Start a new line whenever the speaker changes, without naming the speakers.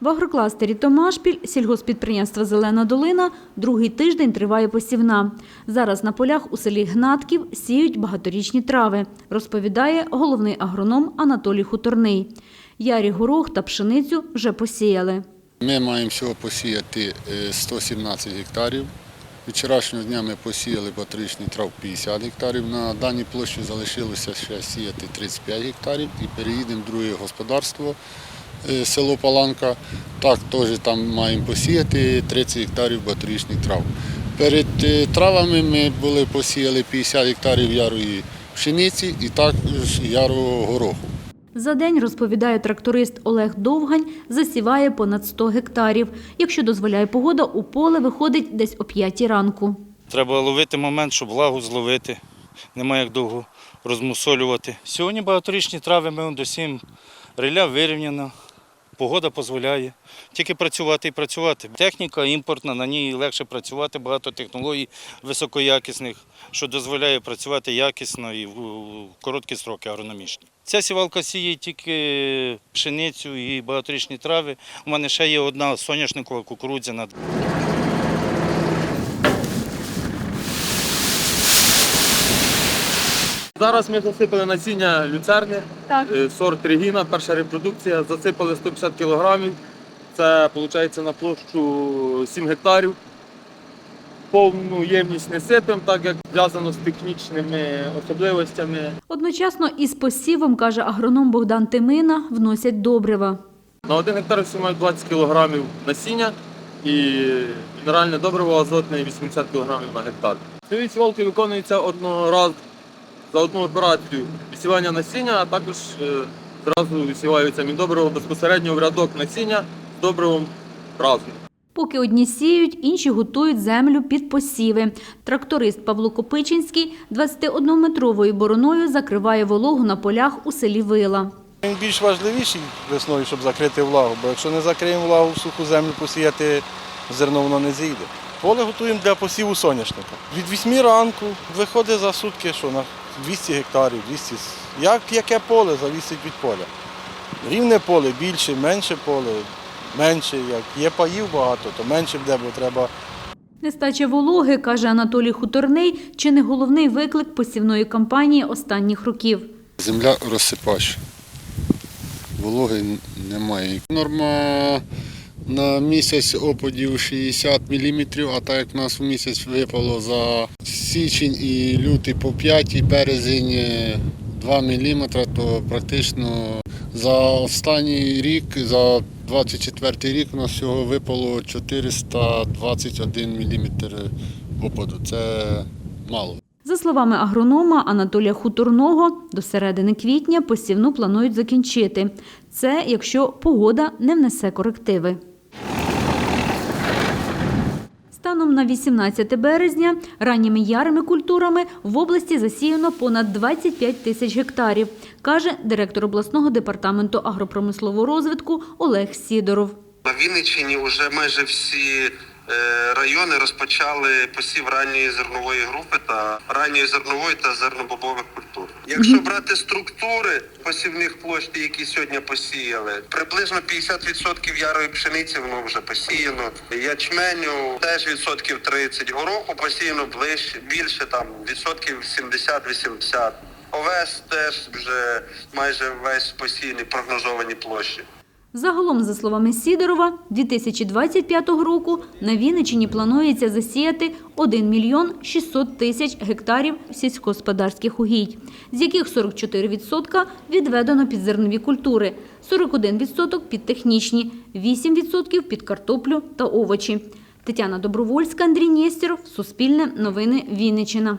В агрокластері Томашпіль сільгоспідприємства Зелена долина другий тиждень триває посівна. Зараз на полях у селі Гнатків сіють багаторічні трави, розповідає головний агроном Анатолій Хуторний. Ярі горох та пшеницю вже посіяли.
Ми маємо всього посіяти е, 117 гектарів. Вчорашнього дня ми посіяли батаричний трав 50 гектарів. На даній площі залишилося ще сіяти 35 гектарів і переїдемо в друге господарство, е, село Паланка. Так теж там маємо посіяти 30 гектарів батаричних трав. Перед е, травами ми були посіяли 50 гектарів ярої пшениці і також ярого гороху.
За день, розповідає тракторист Олег Довгань, засіває понад 100 гектарів. Якщо дозволяє погода, у поле виходить десь о 5 ранку.
Треба ловити момент, щоб влагу зловити. Немає як довго розмусолювати. Сьогодні багаторічні трави ми досім риля вирівняна, погода дозволяє. Тільки працювати і працювати. Техніка імпортна, на ній легше працювати, багато технологій високоякісних, що дозволяє працювати якісно і в короткі строки агрономічні. Ця сівалка сіє тільки пшеницю і багаторічні трави. У мене ще є одна соняшникова кукурудзяна.
Зараз ми засипали насіння люцерни,
Так.
е, сорт Регіна, перша репродукція, засипали 150 кілограмів. Це виходить на площу 7 гектарів. Повну ємність не сипемо, так як зв'язано з технічними особливостями.
Одночасно із посівом, каже агроном Богдан Тимина, вносять добрива.
На один гектар всі мають 20 кілограмів насіння і мінеральне добриво азотне 80 кілограмів на гектар. Цієї сівалки виконується одного разу за одну операцію висівання насіння, а також е, зразу висіваються міндобриво безпосередньо в рядок насіння з добривом разом.
Поки одні сіють, інші готують землю під посіви. Тракторист Павло Копичинський 21-метровою бороною закриває вологу на полях у селі Вила.
Він більш важливіший весною, щоб закрити влагу, бо якщо не закриємо влагу в суху землю, посіяти зерно воно не зійде. Поле готуємо для посіву соняшника. Від 8 ранку виходить за сутки, що на 200 гектарів, 200. Як яке поле, залежить від поля. Рівне поле більше, менше поле, менше. Як є паїв багато, то менше буде, бо треба
Нестача вологи, каже Анатолій Хуторний, чи не головний виклик посівної кампанії останніх років.
Земля розсипач. Вологи немає. Норма на місяць опадів 60 мм, а так як в нас в місяць випало за січень і лютий по 5, і березень е, 2 мм, то практично за останній рік, за 24 рік у нас всього випало 421 мм опаду. Це мало.
За словами агронома Анатолія Хуторного, до середини квітня посівну планують закінчити. Це якщо погода не внесе корективи. Станом на 18 березня ранніми ярими культурами в області засіяно понад 25 тисяч гектарів, каже директор обласного департаменту агропромислового розвитку Олег Сідоров.
На Вінниччині вже майже всі райони розпочали посів ранньої зернової групи та ранньої зернової та зернобобових культур. Якщо брати структури посівних площ, які сьогодні посіяли, приблизно 50% ярої пшениці воно вже посіяно. Ячменю теж відсотків 30, гороху посіяно ближче, більше там відсотків 70-80. Овес теж вже майже весь посіяний прогнозовані площі.
Загалом, за словами Сідорова, 2025 року на Вінниччині планується засіяти 1 мільйон 600 тисяч гектарів сільськогосподарських угідь, з яких 44% відведено під зернові культури, 41% під технічні, 8% під картоплю та овочі. Тетяна Добровольська, Андрій Нєстєров, Суспільне, Новини, Вінниччина.